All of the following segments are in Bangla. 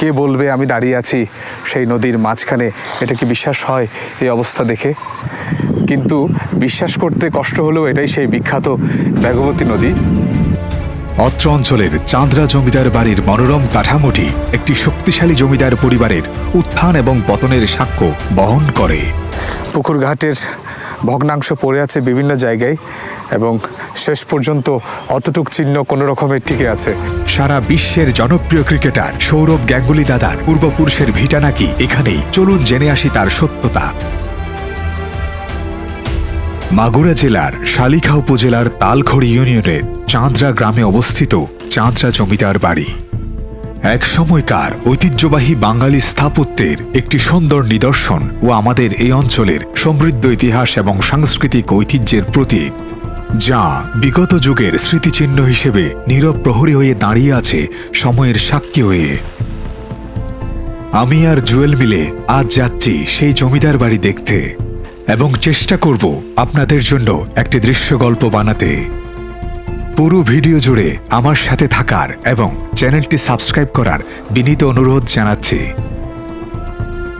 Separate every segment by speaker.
Speaker 1: কে বলবে আমি দাঁড়িয়ে আছি সেই নদীর মাঝখানে? এটা কি বিশ্বাস হয় এই অবস্থা দেখে? কিন্তু বিশ্বাস করতে কষ্ট হলেও এটাই সেই বিখ্যাত বেগবতী নদী।
Speaker 2: অত্র অঞ্চলের চাঁদরা জমিদার বাড়ির মনোরম কাঠামোটি একটি শক্তিশালী জমিদার পরিবারের উত্থান এবং পতনের সাক্ষ্য বহন করে।
Speaker 1: পুকুর ঘাটের ভগ্নাংশ পড়ে আছে বিভিন্ন জায়গায় এবং শেষ পর্যন্ত অতটুক চিহ্ন কোনো রকমের টিকে আছে।
Speaker 2: সারা বিশ্বের জনপ্রিয় ক্রিকেটার সৌরভ গ্যাঙ্গুলি দাদার পূর্বপুরুষের ভিটা নাকি এখানেই। চলুন জেনে আসি তার সত্যতা। মাগুরা জেলার শালিখা উপজেলার তালখড়ি ইউনিয়নের চাঁদরা গ্রামে অবস্থিত চাঁদরা জমিদার বাড়ি। এক সময়কার ঐতিহ্যবাহী বাঙালি স্থাপত্যের একটি সুন্দর নিদর্শন ও আমাদের এই অঞ্চলের সমৃদ্ধ ইতিহাস এবং সাংস্কৃতিক ঐতিহ্যের প্রতীক। যা বিগত যুগের স্মৃতিচিহ্ন হিসেবে নীরব প্রহরী হয়ে দাঁড়িয়ে আছে সময়ের সাক্ষী হয়ে। আমি আর জুয়েল মিলে আজ যাচ্ছি সেই জমিদার বাড়ি দেখতে এবং চেষ্টা করব আপনাদের জন্য একটি দৃশ্য গল্প বানাতে। পুরো ভিডিও জুড়ে আমার সাথে থাকার এবং চ্যানেলটি সাবস্ক্রাইব করার বিনীত অনুরোধ জানাচ্ছি।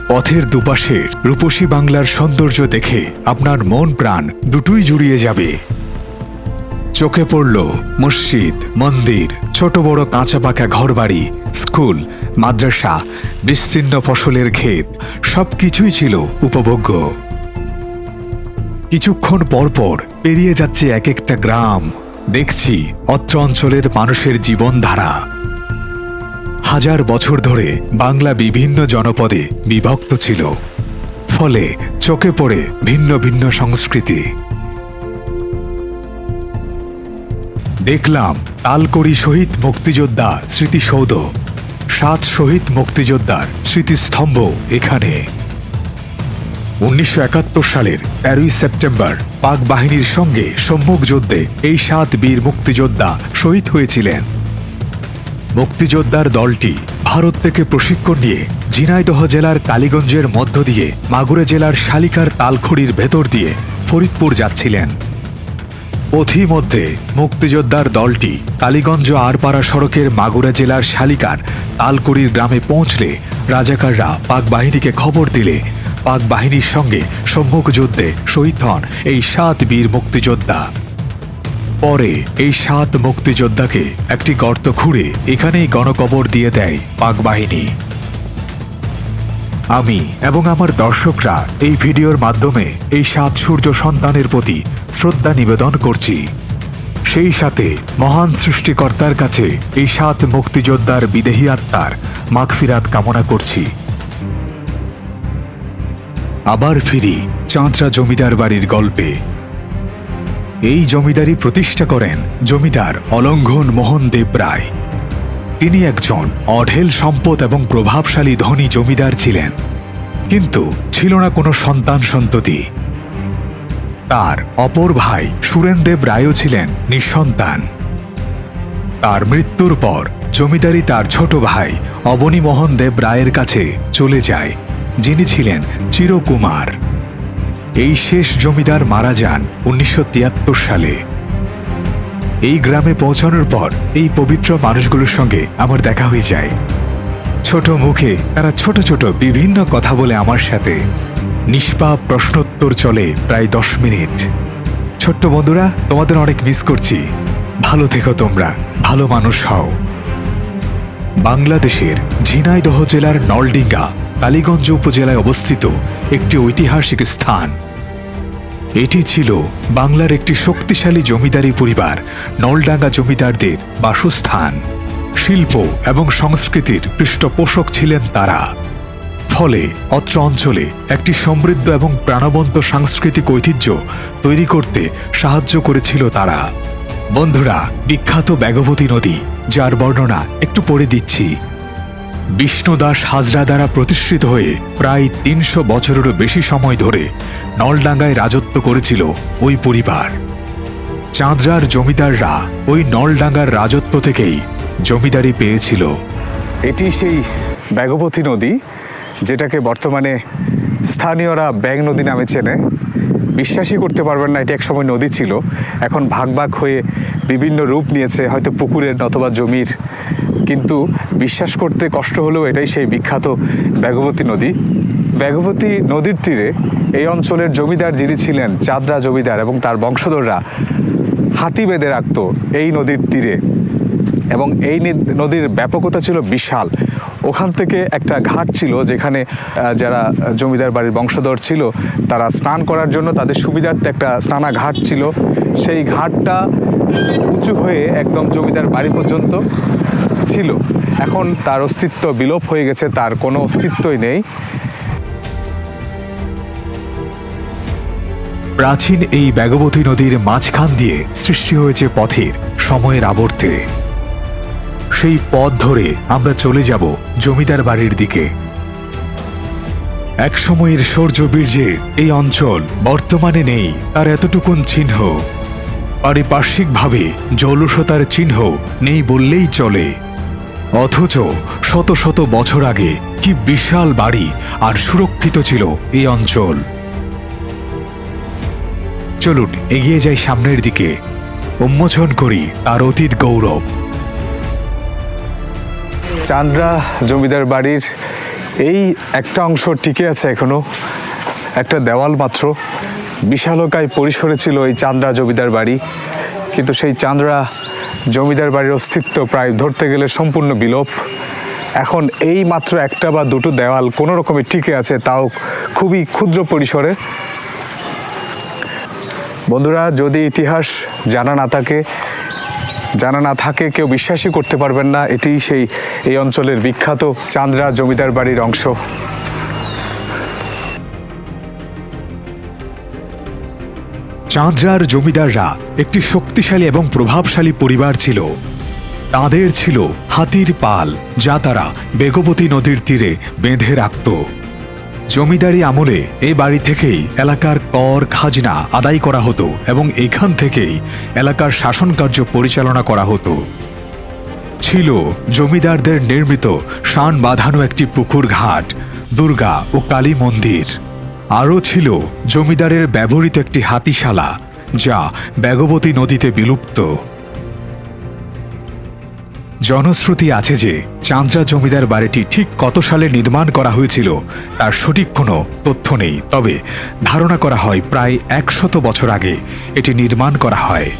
Speaker 2: পথের দুপাশে রূপসী বাংলার সৌন্দর্য দেখে আপনার মন প্রাণ দুটোই জুড়িয়ে যাবে। চোখে পড়ল মসজিদ, মন্দির, ছোট বড় কাঁচা পাকা ঘরবাড়ি, স্কুল, মাদ্রাসা, বিস্তীর্ণ ফসলের ক্ষেত, সবকিছুই ছিল উপভোগ্য। কিছুক্ষণ পরপর পেরিয়ে যাচ্ছে এক একটা গ্রাম। দেখছি অত্র অঞ্চলের মানুষের জীবনধারা। হাজার বছর ধরে বাংলা বিভিন্ন জনপদে বিভক্ত ছিল। ফলে চোখে পড়ে ভিন্ন ভিন্ন সংস্কৃতি। দেখলাম তালকড়ি শহীদ মুক্তিযোদ্ধা স্মৃতিসৌধ। সাত শহীদ মুক্তিযোদ্ধার স্মৃতিস্তম্ভ এখানে। উনিশশো একাত্তর সালের তেরোই সেপ্টেম্বর পাক বাহিনীর সঙ্গে সম্মুখ যুদ্ধে এই সাত বীর মুক্তিযোদ্ধা শহীদ হয়েছিলেন। মুক্তিযোদ্ধার দলটি ভারত থেকে প্রশিক্ষণ নিয়ে ঝিনাইদহ জেলার কালীগঞ্জের মধ্য দিয়ে মাগুরা জেলার শালিকার তালখড়ির ভেতর দিয়ে ফরিদপুর যাচ্ছিলেন। পথিমধ্যে মুক্তিযোদ্ধার দলটি কালীগঞ্জ আরপাড়া সড়কের মাগুরা জেলার শালিকার তালকুড়ির গ্রামে পৌঁছলে রাজাকাররা পাক বাহিনীকে খবর দিলে পাক বাহিনীর সঙ্গে সম্মুখ যুদ্ধে শহীদ হন এই সাত বীর মুক্তিযোদ্ধা। পরে এই সাত মুক্তিযোদ্ধাকে একটি গর্ত খুঁড়ে এখানেই গণকবর দিয়ে দেয় পাক বাহিনী। আমি এবং আমার দর্শকরা এই ভিডিওর মাধ্যমে এই সাত সূর্য সন্তানের প্রতি শ্রদ্ধা নিবেদন করছি। সেই সাথে মহান সৃষ্টিকর্তার কাছে এই সাত মুক্তিযোদ্ধার বিদেহী আত্মার মাগফিরাত কামনা করছি। আবার ফিরি চাঁদরা জমিদার বাড়ির গল্পে। এই জমিদারি প্রতিষ্ঠা করেন জমিদার অলঙ্ঘন মোহন দেব রায়। তিনি একজন অঢেল সম্পদ এবং প্রভাবশালী ধনী জমিদার ছিলেন। কিন্তু ছিল না কোনো সন্তান সন্ততি। তার অপর ভাই সুরেনদেব রায়ও ছিলেন নিঃসন্তান। তার মৃত্যুর পর জমিদারি তার ছোট ভাই অবনীমোহন দেব রায়ের কাছে চলে যায়, যিনি ছিলেন চিরকুমার। এই শেষ জমিদার মারা যান উনিশশো তিয়াত্তর সালে। এই গ্রামে পৌঁছানোর পর এই পবিত্র মানুষগুলোর সঙ্গে আমার দেখা হয়ে যায়। ছোট মুখে তারা ছোট ছোট বিভিন্ন কথা বলে আমার সাথে। নিষ্পাপ প্রশ্নোত্তর চলে প্রায় দশ মিনিট। ছোট্ট বন্ধুরা, তোমাদের অনেক মিস করছি। ভালো থেকো তোমরা, ভালো মানুষ হও। বাংলাদেশের ঝিনাইদহ জেলার নলডিঙ্গা, কালীগঞ্জ উপজেলায় অবস্থিত একটি ঐতিহাসিক স্থান। এটি ছিল বাংলার একটি শক্তিশালী জমিদারি পরিবার, নলডাঙ্গা জমিদারদের বাসস্থান। শিল্প এবং সংস্কৃতির পৃষ্ঠপোষক ছিলেন তারা। ফলে অত্র অঞ্চলে একটি সমৃদ্ধ এবং প্রাণবন্ত সাংস্কৃতিক ঐতিহ্য তৈরি করতে সাহায্য করেছিল তারা। বন্ধুরা, বিখ্যাত বেগবতী নদী, যার বর্ণনা একটু পড়ে দিচ্ছি। বিষ্ণুদাস হাজরা দ্বারা প্রতিষ্ঠিত হয়ে প্রায় তিনশো বছরেরও বেশি সময় ধরে নলডাঙ্গায় রাজত্ব করেছিল ওই পরিবার। চাঁদরার জমিদাররা ওই নলডাঙ্গার রাজত্ব থেকেই জমিদারি পেয়েছিল।
Speaker 1: এটি সেই বেগবতী নদী, যেটাকে বর্তমানে স্থানীয়রা ব্যাং নদী নামে চেনে। বিশ্বাসই করতে পারবেন না, এটি একসময় নদী ছিল। এখন ভাগ ভাগ হয়ে বিভিন্ন রূপ নিয়েছে, হয়তো পুকুরের অথবা জমির কিন্তু বিশ্বাস করতে কষ্ট হলেও এটাই সেই বিখ্যাত বেগবতী নদী। বেগবতী নদীর তীরে এই অঞ্চলের জমিদার যিনি ছিলেন, চাঁদরা জমিদার এবং তার বংশধররা হাতি বেঁধে রাখত এই নদীর তীরে। এবং এই নদীর ব্যাপকতা ছিল বিশাল। ওখান থেকে একটা ঘাট ছিল যেখানে যারা জমিদার বাড়ির বংশধর ছিল, তারা স্নান করার জন্য তাদের সুবিধার্থে একটা স্নানা ঘাট ছিল। সেই ঘাটটা উঁচু হয়ে একদম জমিদার বাড়ি পর্যন্ত ছিল। এখন তার অস্তিত্ব বিলোপ হয়ে গেছে, তার কোনো অস্তিত্বই নেই।
Speaker 2: প্রাচীন এই বেগবতী নদীর মাঝখান দিয়ে সৃষ্টি হয়েছে পথের সময়ের আবর্তে। সেই পথ ধরে আমরা চলে যাব জমিদার বাড়ির দিকে। এক সময়ের শৌর্য বীর্যের এই অঞ্চল বর্তমানে নেই, তার এতটুকুন চিহ্ন। পারিপার্শ্বিকভাবে জৌলসতার চিহ্ন নেই বললেই চলে। অথচ শত শত বছর আগে কি বিশাল বাড়ি আর সুরক্ষিত ছিল এই অঞ্চল। চলুন, এগিয়ে যাই সামনের দিকে। উন্মোচন করি তার অতীত গৌরব।
Speaker 1: চান্দ্রা জমিদার বাড়ির এই একটা অংশ টিকে আছে এখনও। একটা দেওয়াল মাত্র। বিশালকায় পরিসরে ছিল এই চান্দ্রা জমিদার বাড়ি। কিন্তু সেই চান্দ্রা জমিদার বাড়ির অস্তিত্ব প্রায় ধরতে গেলে সম্পূর্ণ বিলোপ। এখন এই মাত্র একটা বা দুটো দেওয়াল কোনো রকমের টিকে আছে তাও খুবই ক্ষুদ্র পরিসরে। বন্ধুরা, যদি ইতিহাস জানা না থাকে, জানা না থাকে, কেউ বিশ্বাসই করতে পারবেন না। এটি সেই, এই অঞ্চলের বিখ্যাত চান্দ্রা জমিদার বাড়ির অংশ।
Speaker 2: চাঁদরার জমিদাররা একটি শক্তিশালী এবং প্রভাবশালী পরিবার ছিল। তাদের ছিল হাতির পাল, যা তারা বেগবতী নদীর তীরে বেঁধে রাখত। জমিদারি আমলে এ বাড়ি থেকেই এলাকার কর, খাজনা আদায় করা হতো এবং এখান থেকেই এলাকার শাসন কার্য পরিচালনা করা হতো। ছিল জমিদারদের নির্মিত শান বাঁধানো একটি পুকুর ঘাট, দুর্গা ও কালী মন্দির। আরও ছিল জমিদারের ব্যবহৃত একটি হাতিশালা, যা বেগবতী নদীতে বিলুপ্ত। জনশ্রুতি আছে যে চান্দ্রা জমিদার বাড়িটি ঠিক কত সালে নির্মাণ করা হয়েছিল, তার সঠিক কোনো তথ্য নেই, তবে ধারণা করা হয় প্রায় একশত বছর আগে এটি নির্মাণ করা হয়।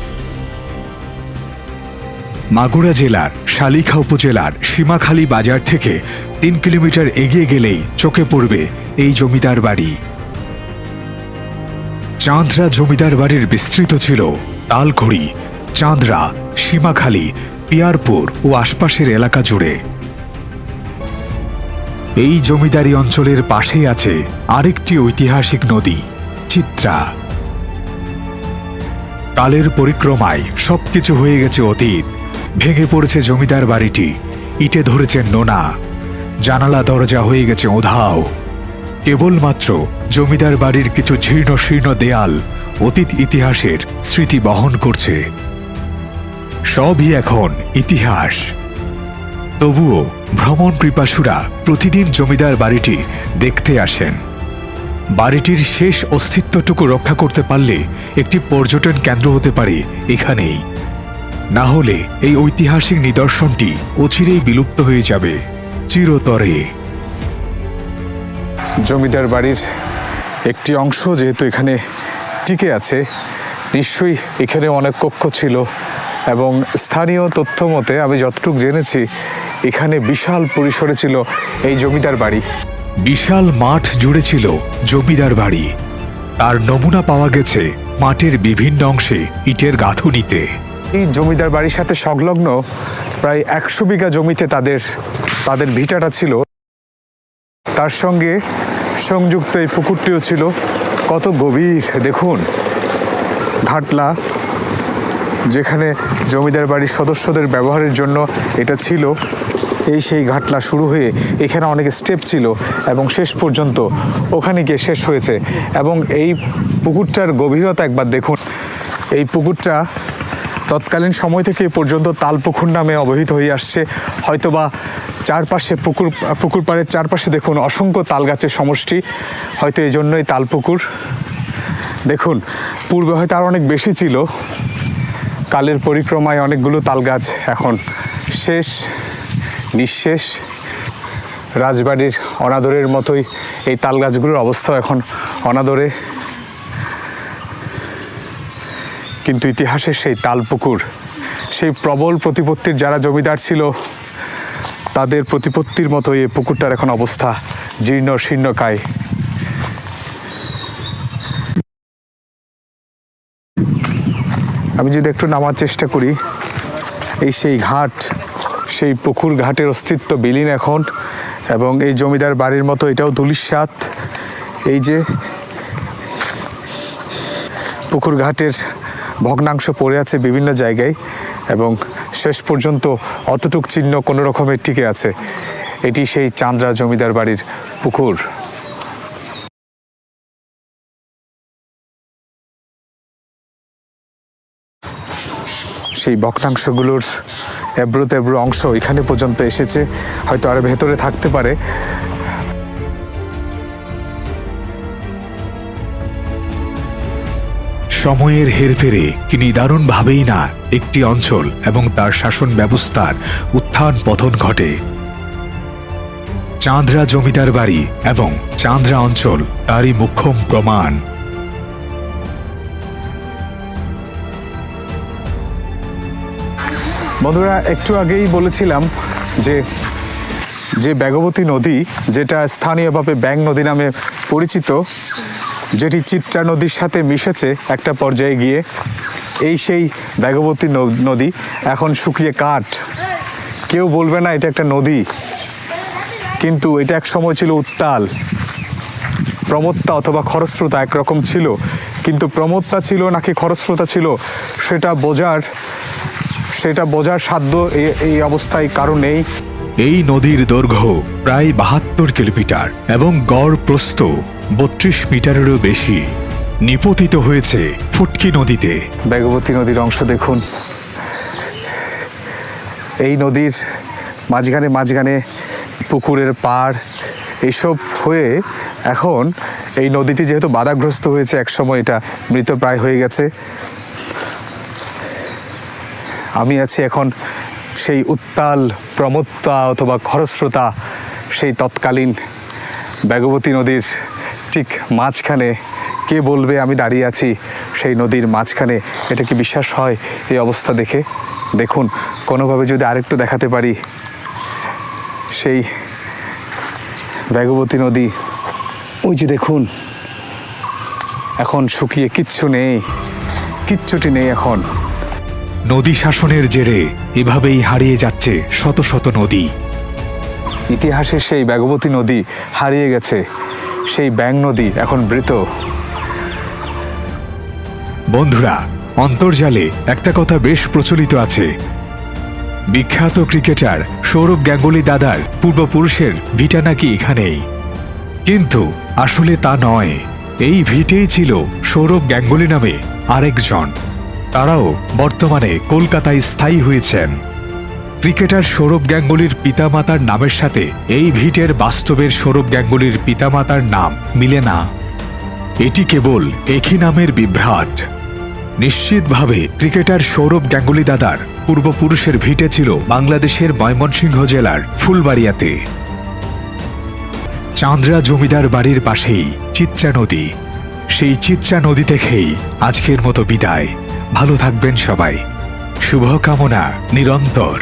Speaker 2: মাগুরা জেলার শালিখা উপজেলার সীমাখালী বাজার থেকে তিন কিলোমিটার এগিয়ে গেলেই চোখে পড়বে এই জমিদার বাড়ি। চাঁদরা জমিদার বাড়ির বিস্তৃত ছিল তালঘড়ি, চাঁদরা, সীমাখালী, পিয়ারপুর ও আশপাশের এলাকা জুড়ে। এই জমিদারি অঞ্চলের পাশেই আছে আরেকটি ঐতিহাসিক নদী, চিত্রা। কালের পরিক্রমায় সবকিছু হয়ে গেছে অতীত। ভেঙে পড়েছে জমিদার বাড়িটি, ইটে ধরেছে নোনা। জানালা দরজা হয়ে গেছে ওধাও। কেবলমাত্র জমিদার বাড়ির কিছু জীর্ণ শীর্ণ দেয়াল অতীত ইতিহাসের স্মৃতি বহন করছে। সবই এখন ইতিহাস। তবুও ভ্রমণ পিপাসুরা প্রতিদিন জমিদার বাড়িটি দেখতে আসেন। বাড়িটির শেষ অস্তিত্বটুকু রক্ষা করতে পারলে একটি পর্যটন কেন্দ্র হতে পারে এখানেই। না হলে এই ঐতিহাসিক নিদর্শনটি অচিরেই বিলুপ্ত হয়ে যাবে, চিরতরে।
Speaker 1: জমিদার বাড়ির একটি অংশ যেহেতু এখানে টিকে আছে নিশ্চয়ই এখানে অনেক কক্ষ ছিল এবং স্থানীয় তথ্য মতে আমি যতটুকু জেনেছি এখানে বিশাল পরিসরে ছিল এই জমিদার বাড়ি।
Speaker 2: বিশাল মাঠ জুড়ে ছিল জমিদার বাড়ি। তার নমুনা পাওয়া গেছে মাঠের বিভিন্ন অংশে ইটের গাঁথুনিতে।
Speaker 1: এই জমিদার বাড়ির সাথে সংলগ্ন প্রায় একশো বিঘা জমিতে তাদের তাদের ভিটাটা ছিল। তার সঙ্গে সংযুক্ত এই পুকুরটিও ছিল। কত গভীর, দেখুন। ঘাটলা, যেখানে জমিদার বাড়ির সদস্যদের ব্যবহারের জন্য এটা ছিল। এই সেই ঘাটলা শুরু হয়ে এখানে অনেক স্টেপ ছিল এবং শেষ পর্যন্ত ওখানে গিয়ে শেষ হয়েছে। এবং এই পুকুরটার গভীরতা একবার দেখুন। এই পুকুরটা তৎকালীন সময় থেকে এ পর্যন্ত তাল পুকুর নামে অবহিত হয়ে আসছে। হয়তোবা চারপাশে পুকুর পুকুর পাড়ের চারপাশে দেখুন অসংখ্য তাল গাছের সমষ্টি। হয়তো এই জন্যই তাল পুকুর দেখুন, পূর্বে হয়তো আর অনেক বেশি ছিল। কালের পরিক্রমায় অনেকগুলো তাল গাছ এখন শেষ, নিঃশেষ। রাজবাড়ির অনাদরের মতোই এই তাল গাছগুলোর অবস্থাও এখন অনাদরে। কিন্তু ইতিহাসের সেই তালপুকুর, সেই প্রবল প্রতিপত্তির যারা জমিদার ছিল, তাদের প্রতিপত্তির মতো এই পুকুরটার এখন অবস্থা, জীর্ণ শীর্ণকায় আমি যদি একটু নামার চেষ্টা করি, এই সেই ঘাট, সেই পুকুর ঘাটের অস্তিত্ব বিলীন এখন, এবং এই জমিদার বাড়ির মতো এটাও ধুলিস্বাত এই যে পুকুর ঘাটের ভগ্নাংশ পড়ে আছে বিভিন্ন জায়গায় এবং শেষ পর্যন্ত অতটুক চিহ্ন কোনো রকমের টিকে আছে। এটি সেই চান্দ্রা জমিদার বাড়ির পুকুর। সেই ভগ্নাংশগুলোর এব্রো তেব্রো অংশ এখানে পর্যন্ত এসেছে। হয়তো আরও ভেতরে থাকতে পারে।
Speaker 2: সময়ের হেরফেরে কি নিদারুণভাবেই না একটি অঞ্চল এবং তার শাসন ব্যবস্থার উত্থান পতন ঘটে। চাঁদরা জমিদার বাড়ি এবং চাঁদরা অঞ্চল তারই মুখ্যম প্রমাণ।
Speaker 1: বন্ধুরা, একটু আগেই বলেছিলাম যে যে বেগবতী নদী, যেটা স্থানীয়ভাবে ব্যাং নদী নামে পরিচিত যেটি চিত্রা নদীর সাথে মিশেছে একটা পর্যায়ে গিয়ে। এই সেই বেগবতী নদী, এখন শুকিয়ে কাঠ। কেউ বলবে না এটা একটা নদী, কিন্তু এটা এক সময় ছিল উত্তাল। প্রমত্তা অথবা খরস্রোতা একরকম ছিল, কিন্তু প্রমত্তা ছিল নাকি খরস্রোতা ছিল, সেটা বোঝার সেটা বোঝার সাধ্য এই অবস্থায় কারও নেই।
Speaker 2: এই নদীর দৈর্ঘ্য প্রায় বাহাত্তর কিলোমিটার এবং গড় প্রস্থ বত্রিশ মিটারেরও বেশি নিপতিত হয়েছে ফুটকি নদীতে।
Speaker 1: বেগবতী নদীর অংশ দেখুন। এই নদীর মাঝখানে মাঝখানে পুকুরের পাড় এইসব হয়ে এখন এই নদীটি যেহেতু বাধাগ্রস্ত হয়েছে, একসময় এটা মৃতপ্রায় হয়ে গেছে। আমি আছি এখন সেই উত্তাল প্রমত্তা অথবা খরস্রোতা, সেই তৎকালীন বেগবতী নদীর ঠিক মাঝখানে কে বলবে আমি দাঁড়িয়ে আছি সেই নদীর মাঝখানে? এটা কি বিশ্বাস হয় এই অবস্থা দেখে? দেখুন কোনোভাবে যদি আরেকটু দেখাতে পারি সেই বেগবতী নদী ওই যে দেখুন এখন শুকিয়ে কিচ্ছু নেই কিচ্ছুটি নেই এখন।
Speaker 2: নদী শাসনের জেরে এভাবেই হারিয়ে যাচ্ছে শত শত নদী।
Speaker 1: ইতিহাসের সেই বেগবতী নদী হারিয়ে গেছে। সেই ব্যাং নদী এখন মৃত।
Speaker 2: বন্ধুরা, অন্তর্জালে একটা কথা বেশ প্রচলিত আছে। বিখ্যাত ক্রিকেটার সৌরভ গাঙ্গুলি দাদার পূর্বপুরুষের ভিটা নাকি এখানেই। কিন্তু আসলে তা নয়। এই ভিটেই ছিল সৌরভ গাঙ্গুলি নামে আরেকজন। তারাও বর্তমানে কলকাতায় স্থায়ী হয়েছেন। ক্রিকেটার সৌরভ গ্যাঙ্গুলির পিতামাতার নামের সাথে এই ভিটের বাস্তবের সৌরভ গ্যাঙ্গুলির পিতামাতার নাম মিলে না। এটি কেবল একই নামের বিভ্রাট। নিশ্চিতভাবে ক্রিকেটার সৌরভ গ্যাঙ্গুলি দাদার পূর্বপুরুষের ভিটে ছিল বাংলাদেশের ময়মনসিংহ জেলার ফুলবাড়িয়াতে। চান্দ্রা জমিদার বাড়ির পাশেই চিত্রা নদী। সেই চিত্রা নদী থেকেই আজকের মতো বিদায়। ভালো থাকবেন সবাই। শুভকামনা নিরন্তর।